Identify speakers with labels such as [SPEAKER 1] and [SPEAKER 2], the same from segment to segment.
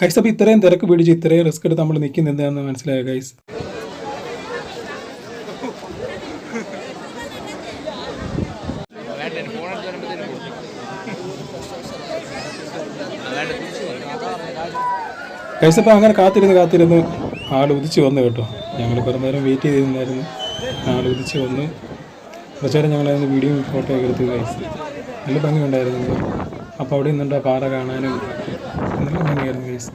[SPEAKER 1] Guys അപ്പോൾ ഇത്രയും തിരക്ക് പിടിച്ച് ഇത്രയും റിസ്ക് എടുത്ത് നമ്മൾ നിൽക്കുന്നെന്താണെന്ന് മനസ്സിലായ ഗൈസ് ഗൈസ് അപ്പോൾ അങ്ങനെ കാത്തിരുന്ന് കാത്തിരുന്ന് ആൾ ഉദിച്ച് വന്നു കേട്ടോ. ഞങ്ങൾ കുറേ നേരം വെയിറ്റ് ചെയ്തിരുന്നായിരുന്നു. ആൾ ഉദിച്ച് വന്നു. കുറച്ചേരം ഞങ്ങൾ അതിന് വീഡിയോ ഫോട്ടോ ഒക്കെ എടുത്ത് ഗൈസ് നല്ല ഭംഗിയുണ്ടായിരുന്നു. അപ്പോൾ അവിടെ നിന്നുണ്ട് പാറ കാണാനും. ഭംഗിയായിരുന്നു ഗൈസ്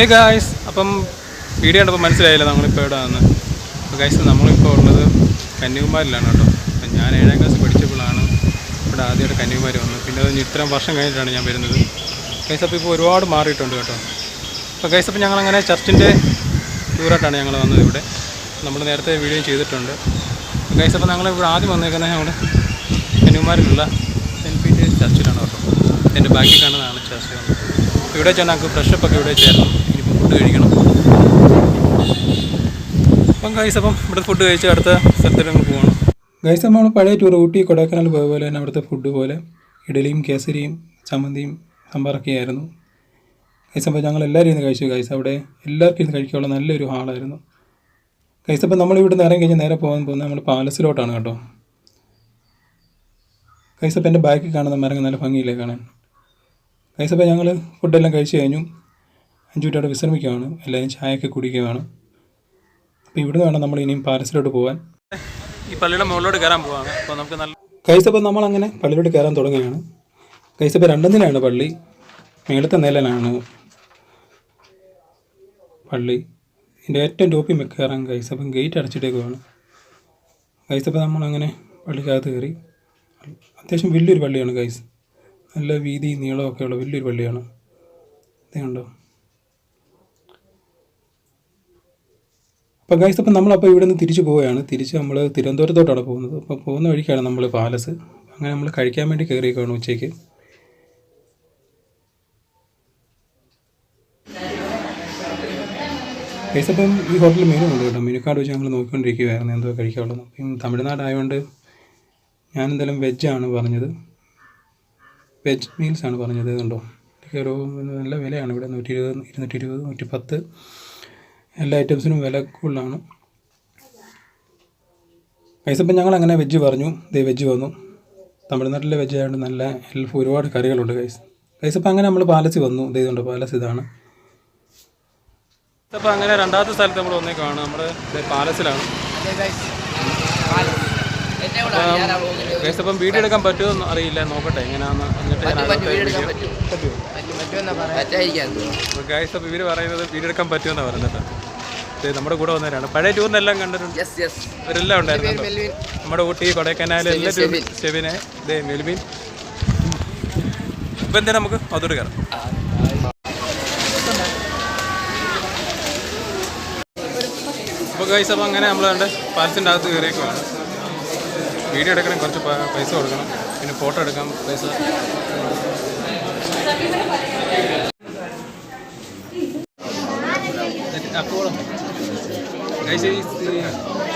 [SPEAKER 1] ഏ ഗായ്സ് അപ്പം വീഡിയോ കണ്ടപ്പോൾ മനസ്സിലായില്ല നമ്മളിപ്പോൾ എവിടെ വന്ന് അപ്പോൾ ഗായ്സ് നമ്മളിപ്പോൾ ഉള്ളത് കന്യാകുമാരിലാണ് കേട്ടോ. അപ്പം ഞാൻ ഏഴാം ക്ലാസ് പഠിച്ചപ്പോഴാണ് ഇവിടെ ആദ്യമായിട്ട് കന്യാകുമാരി വന്നത്. പിന്നെ അത് ഇത്രയും വർഷം കഴിഞ്ഞിട്ടാണ് ഞാൻ വരുന്നത്. ഗൈസ് അപ്പോൾ ഇപ്പോൾ ഒരുപാട് മാറിയിട്ടുണ്ട് കേട്ടോ. അപ്പോൾ ഗൈസ് അപ്പോൾ ഞങ്ങളങ്ങനെ ചർച്ചിന്റെ ടൂറായിട്ടാണ് ഞങ്ങൾ വന്നത് ഇവിടെ. നമ്മൾ നേരത്തെ വീഡിയോ ചെയ്തിട്ടുണ്ട്. ഗൈസ് അപ്പോൾ ഞങ്ങൾ ഇവിടെ ആദ്യം വന്നേക്കുന്നത് ഞങ്ങൾ കന്യാകുമാരിലുള്ള സെന്റ് പീറ്റേഴ്സ് ചർച്ചിലാണ് കേട്ടോ. എന്റെ ബാക്കി കാണുന്നതാണ് ചർച്ച് ഇവിടെ വെച്ചാൽ നമുക്ക് ഫ്രഷപ്പ് ഒക്കെ ഇവിടെ ചേർന്നു ഇനിയിപ്പോൾ ഫുഡ് കഴിക്കണം. അപ്പം ഗൈസ് അപ്പം ഇവിടെ ഫുഡ് കഴിച്ച് അടുത്ത സ്ഥലത്തേക്ക് ഞങ്ങൾ പോകണം ഗൈസ് നമ്മൾ പഴയ ടൂർ ഊട്ടി കൊടൈക്കനാൽ പോയ പോലെ തന്നെ അവിടുത്തെ ഫുഡ് പോലെ ഇഡലിയും കേസരിയും ചമ്മന്തിയും സാമ്പാറൊക്കെ ആയിരുന്നു. ഗൈസ് അപ്പോൾ ഞങ്ങൾ എല്ലാവരും ഇരുന്ന് കഴിച്ചു. ഗൈസ് അവിടെ എല്ലാവർക്കും ഇരുന്ന് കഴിക്കാനുള്ള നല്ലൊരു ഹാളായിരുന്നു. ഗൈസ് അപ്പോൾ നമ്മൾ ഇവിടെ നിന്ന് ഇറങ്ങി കഴിഞ്ഞാൽ നേരെ പോകാൻ പോകുന്നത് നമ്മൾ പാലസിലോട്ടാണ് കേട്ടോ. ഗൈസ് അപ്പോൾ എന്റെ ബാക്കിൽ കാണുന്ന മരങ്ങൾ നല്ല ഭംഗിയില്ലേ കാണാൻ? ഗൈസ് അപ്പോൾ ഞങ്ങൾ ഫുഡെല്ലാം കഴിച്ചു കഴിഞ്ഞു. അഞ്ചു മിനിറ്റ് അവിടെ വിശ്രമിക്കുകയാണ്. എല്ലാവരും ചായയൊക്കെ കുടിക്കുകയാണ്. അപ്പോൾ ഇവിടുന്ന് വേണം നമ്മൾ ഇനിയും പാലസിലോട്ട് പോകാൻ ഈ പള്ളിയുടെ മുകളിലോട്ട് കയറാൻ പോവാണ്. അപ്പോൾ നമുക്ക് നല്ല നമ്മൾ അങ്ങനെ പള്ളിയിലോട്ട് കയറാൻ തുടങ്ങുകയാണ്. ഗൈസ് അപ്പോൾ രണ്ടാം പള്ളി. മേളത്തെ നിലയിലാണ് പള്ളി. ഇതിന്റെ ഏറ്റവും ടോപ്പിൽ കയറാൻ കൈസപ്പം ഗേറ്റ് അടച്ചിട്ടേക്കുവാണ്. ഗൈസ് അപ്പോൾ നമ്മളങ്ങനെ പള്ളിക്കകത്ത് കയറി. അത്യാവശ്യം വലിയൊരു പള്ളിയാണ് ഗൈസ് നല്ല വീതി നീളമൊക്കെ ഉള്ള വലിയൊരു പള്ളിയാണ്. ഇതേ കണ്ടോ? അപ്പോൾ ഗൈസ് അപ്പം നമ്മളപ്പോൾ ഇവിടെ നിന്ന് തിരിച്ചു പോവുകയാണ്. തിരിച്ച് നമ്മൾ തിരുവനന്തപുരത്തോട്ടാണ് പോകുന്നത്. അപ്പോൾ പോകുന്ന വഴിക്കാണ് നമ്മൾ പാലസ്. അങ്ങനെ നമ്മൾ കഴിക്കാൻ വേണ്ടി കയറിയേക്കാണ് ഉച്ചയ്ക്ക്. ഗൈസ് അപ്പം ഈ ഹോട്ടലിൽ മെനു ഉണ്ട് കേട്ടോ. മെനു കാർഡ് വെച്ച് ഞങ്ങൾ നോക്കിക്കൊണ്ടിരിക്കുകയായിരുന്നു എന്തോ കഴിക്കാനുള്ളത്. അപ്പം തമിഴ്നാടായതുകൊണ്ട് ഞാൻ എന്തായാലും വെജാണ് പറഞ്ഞത്. വെജ് മീൽസ് ആണ് പറഞ്ഞത് കണ്ടോ? ഇതൊക്കെ ഒരു നല്ല വിലയാണ് ഇവിടെ. നൂറ്റി ഇരുപത് ഇരുന്നൂറ്റി ഇരുപത് നൂറ്റി പത്ത് എല്ലാ ഐറ്റംസിനും വില കൂടുതലാണ്. കൈസപ്പം ഞങ്ങൾ അങ്ങനെ വെജ് പറഞ്ഞു. ദേ വെജ് വന്നു. തമിഴ്നാട്ടിലെ വെജ് ആയതുകൊണ്ട് നല്ല ഹെൽഫ് ഒരുപാട് കറികളുണ്ട് കൈസ് കൈസപ്പം അങ്ങനെ നമ്മൾ പാലസ് വന്നു. ദേ ഇതുണ്ട് പാലസ് ഇതാണ്. അപ്പോൾ അങ്ങനെ രണ്ടാമത്തെ സ്ഥലത്ത് നമ്മൾ വന്നേക്കാണ് നമ്മുടെ പാലസിലാണ് ഗൈസ് അപ്പം വീഡിയോ എടുക്കാൻ പറ്റുമോ അറിയില്ല. നോക്കട്ടെ എങ്ങനെയാന്ന് എന്നിട്ട് ഗൈസ് ഇവർ പറയുന്നത് വീഡിയോ എടുക്കാൻ പറ്റുമെന്നാണ് പറയുന്നത്. ഇത് നമ്മുടെ കൂടെ വന്നവരാണ്. പഴയ ടൂറിനെല്ലാം കണ്ടിട്ടുണ്ട്. ഇവരെല്ലാം ഉണ്ടായിരുന്നു നമ്മുടെ ഊട്ടി കൊടൈക്കനാൽ എല്ലാ ഷെബിനെ ഇതേ മെൽബിൻ ഇപ്പം എന്താ നമുക്ക് അതോട് കയറാം. അപ്പോൾ ഗൈസ് അപ്പോൾ അങ്ങനെ നമ്മൾ കണ്ട് പാലസിന്റെ അകത്ത് കയറിയേക്കുവാണ്. വീഡിയോ എടുക്കണം കുറച്ച് പൈസ കൊടുക്കണം പിന്നെ ഫോട്ടോ എടുക്കാം പൈസ. ഈ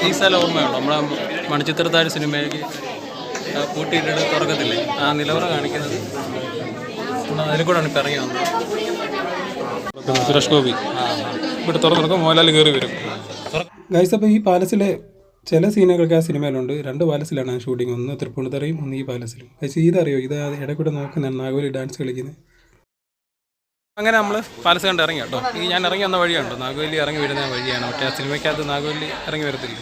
[SPEAKER 1] ഈ സ്ഥലം ഓർമ്മയുണ്ടോ? നമ്മളെ മണിച്ചിത്രത്താഴ് സിനിമയിലേക്ക് കൂട്ടിയിട്ട് പൂട്ടിയിട്ടിട്ട് തുറക്കത്തില്ലേ? ആ നിലവറ കാണിക്കുന്നത്. അതിൽ കൂടെയാണ് ഇപ്പം ഇറങ്ങി വന്നത്. സുരേഷ് ഗോപി. ഇവിടെ തുറന്നു നടക്കും മോഹൻലാൽ കയറി വരും. ഗൈസ് അപ്പോൾ ഈ പാലസിലെ ചില സീനുകളൊക്കെ ആ സിനിമയിലുണ്ട്. രണ്ട് പാലസിലാണ് ആ ഷൂട്ടിംഗ് ഒന്ന് തൃപ്പൂണിത്തറയും ഒന്ന് ഈ പാലസിലും. പക്ഷേ ഇതറിയോ ഇത് ഇടക്കൂടെ നോക്കുന്നതാണ് നാഗോലി ഡാൻസ് കളിക്കുന്നത് അങ്ങനെ നമ്മൾ പാലസ് കണ്ട് ഇറങ്ങി കേട്ടോ. ഈ ഞാൻ ഇറങ്ങി വന്ന വഴിയാണോ നാഗോലി ഇറങ്ങി വരുന്ന വഴിയാണ്. മറ്റേ ആ സിനിമയ്ക്കകത്ത് നാഗോലി ഇറങ്ങി വരത്തില്ല?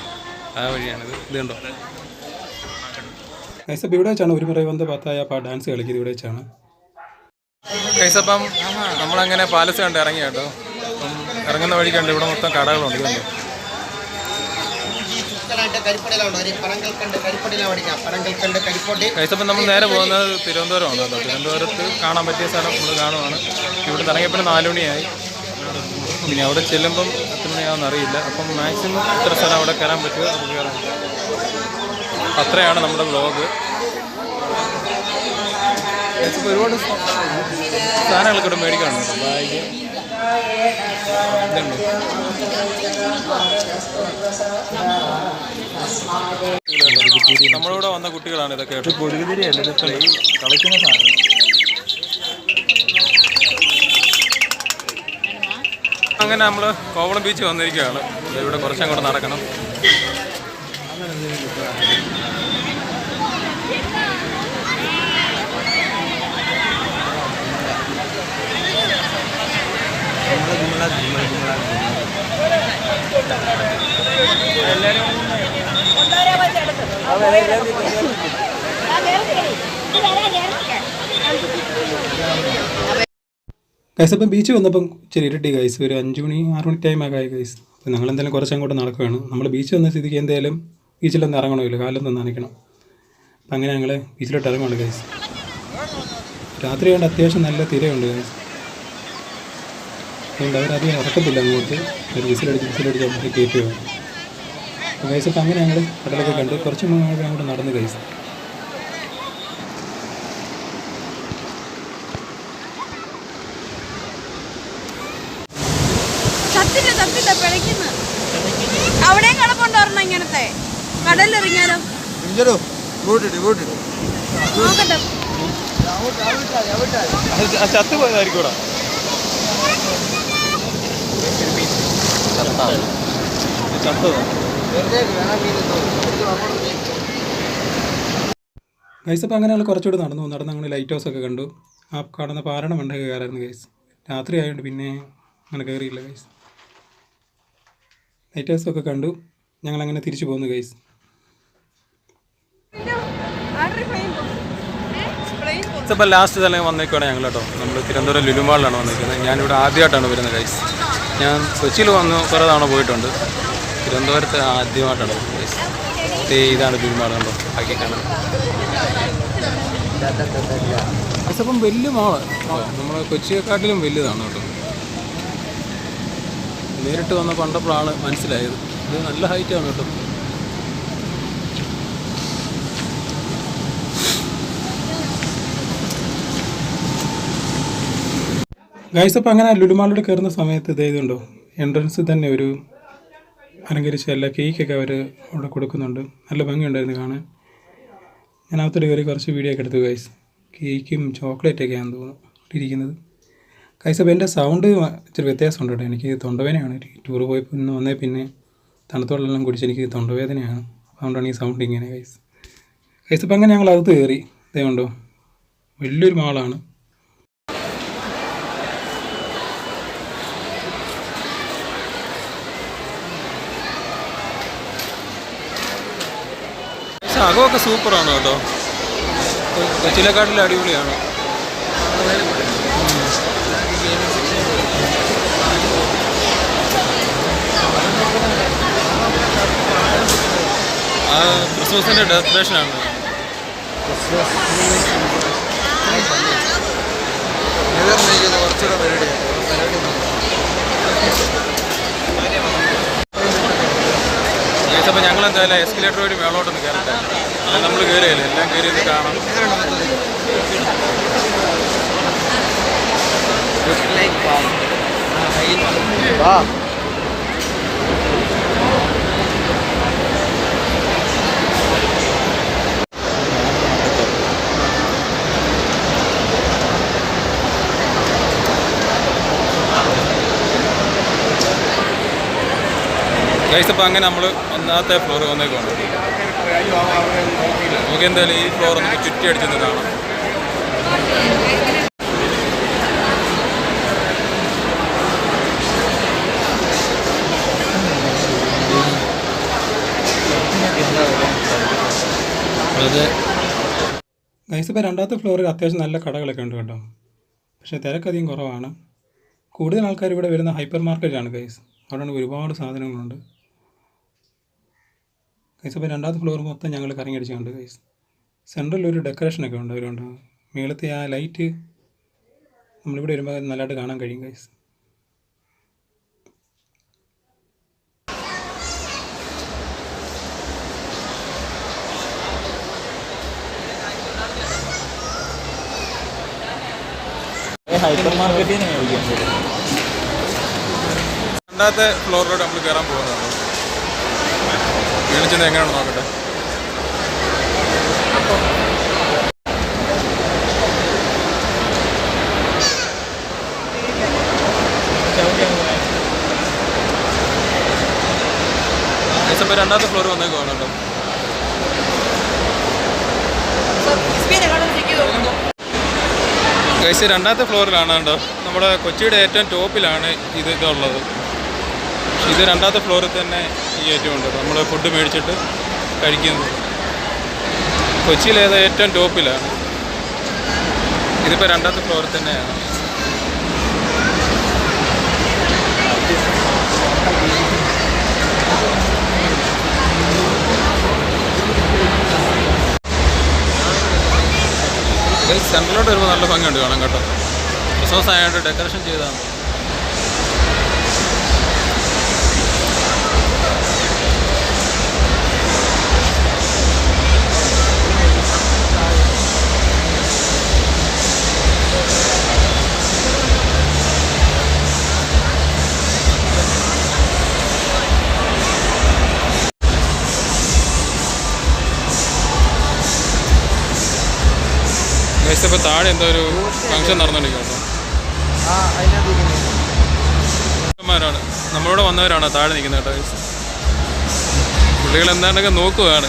[SPEAKER 1] ആ വഴിയാണിത് ഇത്. കണ്ടോ? ഗൈസ് അപ്പോൾ ഇവിടെ വെച്ചാണ്. ഒരു മുறை വന്ന് പത്തായ ആ ഡാൻസ് കളിക്കുന്നത് ഇവിടെ വെച്ചാണ്. കൈസപ്പം നമ്മളങ്ങനെ പാലസ് കണ്ട് ഇറങ്ങി കേട്ടോ. ഇറങ്ങുന്ന വഴി കണ്ട് ഇവിടെ മൊത്തം കടകളുണ്ട്. ഇതുണ്ടോ കഴിച്ചപ്പോൾ നമ്മൾ നേരെ പോകുന്നത് തിരുവനന്തപുരമാണ് കേട്ടോ. തിരുവനന്തപുരത്ത് കാണാൻ പറ്റിയ സ്ഥലം നമ്മൾ കാണുവാണ്. ഇവിടെ ഇറങ്ങിയപ്പോൾ നാലുമണിയായി പിന്നെ അവിടെ ചെല്ലുമ്പം എത്ര മണിയാണെന്ന് അറിയില്ല. അപ്പം മാക്സിമം എത്ര സ്ഥലം അവിടെ കയറാൻ പറ്റുമോ? നമുക്ക് കയറാൻ അത്രയാണ് നമ്മുടെ ഇപ്പോൾ ഒരുപാട് സാധനങ്ങളൊക്കെ ഇവിടെ മേടിക്കാനുണ്ട് ബാഗ്.
[SPEAKER 2] നമ്മളിവിടെ വന്ന കുട്ടികളാണ് ഇതൊക്കെ
[SPEAKER 3] കൊതുകുതിരിയല്ല കളിക്കുന്ന സാധനം.
[SPEAKER 2] അങ്ങനെ നമ്മൾ കോവളം ബീച്ച് വന്നിരിക്കുകയാണ്. ഇവിടെ ഇവിടെ കുറച്ചങ്ങോട്ട് നടക്കണം.
[SPEAKER 1] ഗൈസ് അപ്പം ബീച്ച് വന്നപ്പം ചെറിയ ഇരട്ടി ഗൈസ് ഒരു അഞ്ച് മണി ആറ് മണി ടൈം ആയി ഗൈസ് അപ്പം ഞങ്ങൾ എന്തായാലും കുറച്ച് അങ്ങോട്ട് നടക്കുകയാണ്. നമ്മൾ ബീച്ച് വന്ന സ്ഥിതിക്ക് എന്തായാലും ബീച്ചിലൊന്നും ഇറങ്ങണമല്ലോ. കാലൊന്ന് നനയ്ക്കണം. അപ്പം അങ്ങനെ ഞങ്ങൾ ബീച്ചിലോട്ട് ഇറങ്ങുള്ളൂ ഗൈസ് രാത്രി കൊണ്ട് അത്യാവശ്യം നല്ല തിരയുണ്ട് ഗൈസ് അതുകൊണ്ട് അവരധികം ഇറക്കത്തില്ല അങ്ങോട്ട്. ഒരു വിസിലടിച്ച് വിസിലടിച്ച് അങ്ങോട്ട് കയറ്റുകയാണ് അപ്പോൾ ഗൈസ് അങ്ങനെ ഞങ്ങൾ കടലൊക്കെ കണ്ടു. കുറച്ച് മുന്നോട്ട് അങ്ങോട്ട് നടന്ന് ഗൈസ്
[SPEAKER 4] ചത്തുപോയതായിരിക്കൂടാ അവിടെയും ഇങ്ങനത്തെ. നോക്കട്ടെ.
[SPEAKER 1] ഗൈസ് അപ്പോൾ അങ്ങനെ ഞങ്ങൾ കുറച്ചുകൂടി നടന്നു. നടന്ന് അങ്ങനെ ലൈറ്റ് ഹൗസ് ഒക്കെ കണ്ടു. ആ കാണുന്ന പാറയുടെ മണ്ടൊക്കെ കയറായിരുന്നു ഗൈസ് രാത്രി ആയതുകൊണ്ട് പിന്നെ അങ്ങനെ കയറിയില്ല ഗൈസ് ലൈറ്റ് ഹൗസ് ഒക്കെ കണ്ടു. ഞങ്ങൾ അങ്ങനെ തിരിച്ചു പോന്നു ഗൈസ്
[SPEAKER 2] ഇപ്പം ലാസ്റ്റ് തന്നെ വന്നേക്കുവാണ് ഞങ്ങൾ നമ്മൾ തിരുവനന്തപുരം ലുലുമാളിലാണ് വന്നിരിക്കുന്നത് ഞാനിവിടെ ആദ്യമായിട്ടാണ് വരുന്നത് ഗൈസ് ഞാൻ കൊച്ചിയിൽ വന്ന് കുറേ തവണ പോയിട്ടുണ്ട്. തിരുവനന്തപുരത്ത് ആദ്യമായിട്ടാണ് ഇതാണ് ലുലുമാൾ കണ്ടോ? ബാക്കി കാണാം അപ്പം വലിയ മോൾ. നമ്മൾ കൊച്ചിയെക്കാട്ടിലും വലിയതാണ് കേട്ടോ. നേരിട്ട് വന്ന പണ്ടപ്പോഴാണ് മനസ്സിലായത്. ഇത് നല്ല ഹൈറ്റാണ് കേട്ടോ.
[SPEAKER 1] ഗൈസ് അപ്പോൾ അങ്ങനെ ലുലുമാളിലൂടെ കയറുന്ന സമയത്ത് ഇതേതുണ്ടോ എൻട്രൻസ് തന്നെ ഒരു അലങ്കരിച്ച എല്ലാ കേക്കൊക്കെ അവർ അവിടെ കൊടുക്കുന്നുണ്ട്. നല്ല ഭംഗിയുണ്ടായിരുന്നു കാണാൻ. ഞാൻ അകത്തോട്ട് കയറി കുറച്ച് വീഡിയോ ഒക്കെ എടുത്തു ഗൈസ് കേക്കും ചോക്ലേറ്റൊക്കെയാണെന്ന് തോന്നുന്നു ഇരിക്കുന്നത് ഗൈസ് അപ്പോൾ എന്റെ സൗണ്ട് ഇച്ചിരി വ്യത്യാസമുണ്ട് കേട്ടോ. എനിക്ക് തൊണ്ടവേദനയാണ്. ടൂർ പോയപ്പോൾ ഇന്ന് വന്നേ പിന്നെ തണുത്തോളെല്ലാം കുടിച്ച് എനിക്ക് തൊണ്ടവേദനയാണ്. അതുകൊണ്ടാണ് ഈ സൗണ്ട് ഇങ്ങനെ ഗൈസ് ഗൈസ് അപ്പോൾ അങ്ങനെ ഞങ്ങൾ അകത്ത് കയറി. ഇതേ ഉണ്ടോ? വലിയൊരു മാളാണ്
[SPEAKER 2] പക്ഷെ അകമൊക്കെ സൂപ്പറാണ് കേട്ടോ. കൊ- കൊച്ചിയിലെക്കാട്ടിലും അടിപൊളിയാണ്. ആ ക്രിസ്മസിന്റെ കുറച്ചുകൂടെ അപ്പോൾ എന്തായാലും എസ്കലേറ്റർ വഴി മേളോട്ടൊന്ന് കയറട്ടെ. നമ്മൾ കയറിയല്ലേ? എല്ലാം കയറി ഒന്ന് കാണാം ഗൈസ് അപ്പോൾ അങ്ങനെ നമ്മൾ ഒന്നാമത്തെ ഫ്ലോർ വന്നേക്കുവാണ് നമുക്ക് എന്തായാലും ഈ ഫ്ലോർ നമുക്ക് ചുറ്റി അടിച്ചെന്ന് കാണാം
[SPEAKER 1] ഗൈസ് ഇപ്പോൾ രണ്ടാമത്തെ ഫ്ലോറിൽ അത്യാവശ്യം നല്ല കടകളൊക്കെ ഉണ്ട് കേട്ടോ. പക്ഷേ തിരക്കധികം കുറവാണ്. കൂടുതൽ ആൾക്കാർ ഇവിടെ വരുന്ന ഹൈപ്പർ മാർക്കറ്റാണ് ഗൈസ് അവിടെ ഒരുപാട് സാധനങ്ങളുണ്ട്. ഗൈസ് അപ്പോൾ രണ്ടാമത്തെ ഫ്ലോർ മൊത്തം ഞങ്ങൾ കറങ്ങിയടിച്ച് കണ്ട് ഗൈസ് സെൻട്രലിൽ ഒരു ഡെക്കറേഷനൊക്കെ ഉണ്ട് അവരുണ്ട് മേളത്തെ ആ ലൈറ്റ് നമ്മളിവിടെ വരുമ്പോൾ നല്ലതായിട്ട് കാണാൻ കഴിയും ഗൈസ്
[SPEAKER 3] ഹൈപ്പർ മാർക്കറ്റിൽ നിന്ന്
[SPEAKER 2] രണ്ടാമത്തെ ഫ്ലോറിലോട്ട് നമ്മൾ കയറാൻ പോകുന്നതാണ്
[SPEAKER 1] മേളിച്ചെന്ന് എങ്ങനെയാണെന്ന് നോക്കട്ടെ. ഇപ്പോൾ രണ്ടാമത്തെ ഫ്ലോർ വന്നേക്കുവാണ് കേട്ടോ ഗൈസ് രണ്ടാമത്തെ ഫ്ലോറിലാണ് കേട്ടോ. നമ്മുടെ കൊച്ചിയുടെ ഏറ്റവും ടോപ്പിലാണ് ഇത് ഇതുള്ളത് ഇത് രണ്ടാമത്തെ ഫ്ലോറിൽ തന്നെ ഈ ഏറ്റവും ഉണ്ട്. നമ്മൾ ഫുഡ് മേടിച്ചിട്ട് കഴിക്കുന്നത് കൊച്ചിയിലേത് ഏറ്റവും ടോപ്പിലാണ് ഇതിപ്പോൾ രണ്ടാമത്തെ ഫ്ലോറിൽ തന്നെയാണ്. സെൻട്രലോട്ട് വരുമ്പോൾ നല്ല ഭംഗിയുണ്ട് കാണാൻ കേട്ടോ. ക്രിസ്മസ് ആയതുകൊണ്ട് ഡെക്കറേഷൻ ചെയ്തതാണ് ഗൈസ് ഇപ്പോൾ താഴെ എന്തോ ഒരു ഫംഗ്ഷൻ നടന്നുകൊണ്ടിരിക്കുന്നു ാണ് നമ്മളോട് വന്നവരാണ് താഴെ നിൽക്കുന്നത് കേട്ടോ. പുള്ളികൾ എന്താണ്ടൊക്കെ നോക്കുകയാണ്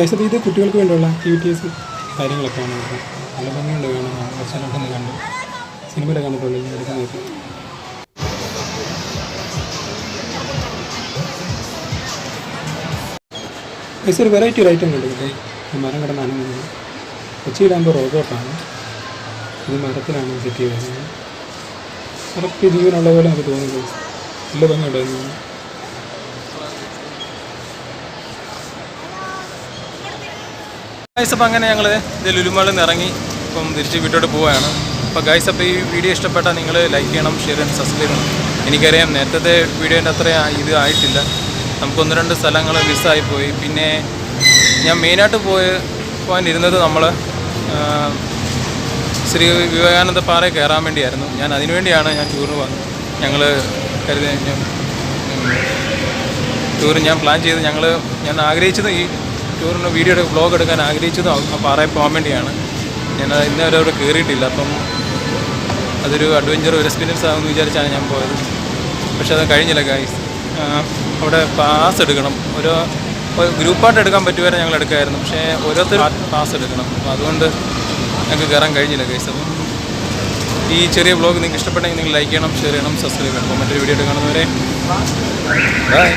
[SPEAKER 5] ഗൈസ് ഇത് കുട്ടികൾക്ക് വേണ്ടിയുള്ള ആക്ടിവിറ്റീസ് കാര്യങ്ങളൊക്കെയാണ് കേട്ടോ നല്ല ഭംഗിയുണ്ട് കാണാൻ. കുറച്ചൊക്കെ ഒന്ന് കണ്ടു. സിനിമയിലെ കണ്ടിട്ടുള്ളൂ എടുക്കാൻ നോക്കി പക്ഷേ ഒരു വെറൈറ്റി ഒരു ഐറ്റം കണ്ടു കേട്ടോ ഈ മരം കിടന്ന് അനങ്ങുന്നത്. കൊച്ചിയിലാകുമ്പോൾ റോബോട്ടാണ് ഇത് മരത്തിലാണ് സെറ്റ് ചെയ്തത് കറക്റ്റ് ജീവനുള്ള പോലെ നമുക്ക് തോന്നുന്നത്. നല്ല ഭംഗിയുണ്ടായിരുന്നു
[SPEAKER 1] ഗൈസ് അപ്പോൾ അങ്ങനെ ഞങ്ങൾ ലുലുമാളിൽ നിന്ന് ഇറങ്ങി ഇപ്പം തിരിച്ച് വീട്ടോട്ട് പോവുകയാണ്. അപ്പോൾ ഗൈസ് അപ്പോൾ ഈ വീഡിയോ ഇഷ്ടപ്പെട്ടാൽ നിങ്ങൾ ലൈക്ക് ചെയ്യണം ഷെയർ ചെയ്യണം സബ്സ്ക്രൈബ് ചെയ്യണം. എനിക്കറിയാം നേരത്തെ വീഡിയോന്റെ അത്ര ഇത് ആയിട്ടില്ല. നമുക്കൊന്ന് രണ്ട് സ്ഥലങ്ങൾ മിസ്സായിപ്പോയി പിന്നെ ഞാൻ മെയിനായിട്ട് പോയി പോകാൻ ഇരുന്നത് നമ്മൾ ശ്രീ വിവേകാനന്ദ പാറ കയറാൻ വേണ്ടിയായിരുന്നു. ഞാൻ അതിനുവേണ്ടിയാണ് ഞാൻ ടൂറിന് വന്നത്. ഞങ്ങൾ കരുതി ടൂർ ഞാൻ പ്ലാൻ ചെയ്ത് ഞങ്ങൾ ഞാൻ ആഗ്രഹിച്ചത് ഈ ടൂറിന് വീഡിയോ എടുക്കുക ബ്ലോഗ് എടുക്കാൻ ആഗ്രഹിച്ചതും പാറയിൽ പോകാൻ വേണ്ടിയാണ്. ഞാൻ ഇന്നേ വരെ അവിടെ കയറിയിട്ടില്ല. അപ്പം അതൊരു അഡ്വഞ്ചർ ഒരു എക്സ്പീരിയൻസ് ആകുമെന്ന് വിചാരിച്ചാണ് ഞാൻ പോയത്. പക്ഷേ അത് കഴിഞ്ഞില്ല ഗൈസ് അവിടെ പാസ് എടുക്കണം. ഓരോ ഗ്രൂപ്പായിട്ട് എടുക്കാൻ പറ്റുവരെ ഞങ്ങൾ എടുക്കുമായിരുന്നു പക്ഷേ ഓരോരുത്തർ പാസ് എടുക്കണം. അപ്പോൾ അതുകൊണ്ട് ഞങ്ങൾക്ക് കയറാൻ കഴിഞ്ഞില്ല ഗൈസ് അപ്പം ഈ ചെറിയ ബ്ലോഗ് നിങ്ങൾക്ക് ഇഷ്ടപ്പെട്ടെങ്കിൽ നിങ്ങൾ ലൈക്ക് ചെയ്യണം ഷെയർ ചെയ്യണം സബ്സ്ക്രൈബ് ചെയ്യണം. അപ്പോൾ മറ്റൊരു വീഡിയോ എടുക്കണമെന്നവരെ ബൈ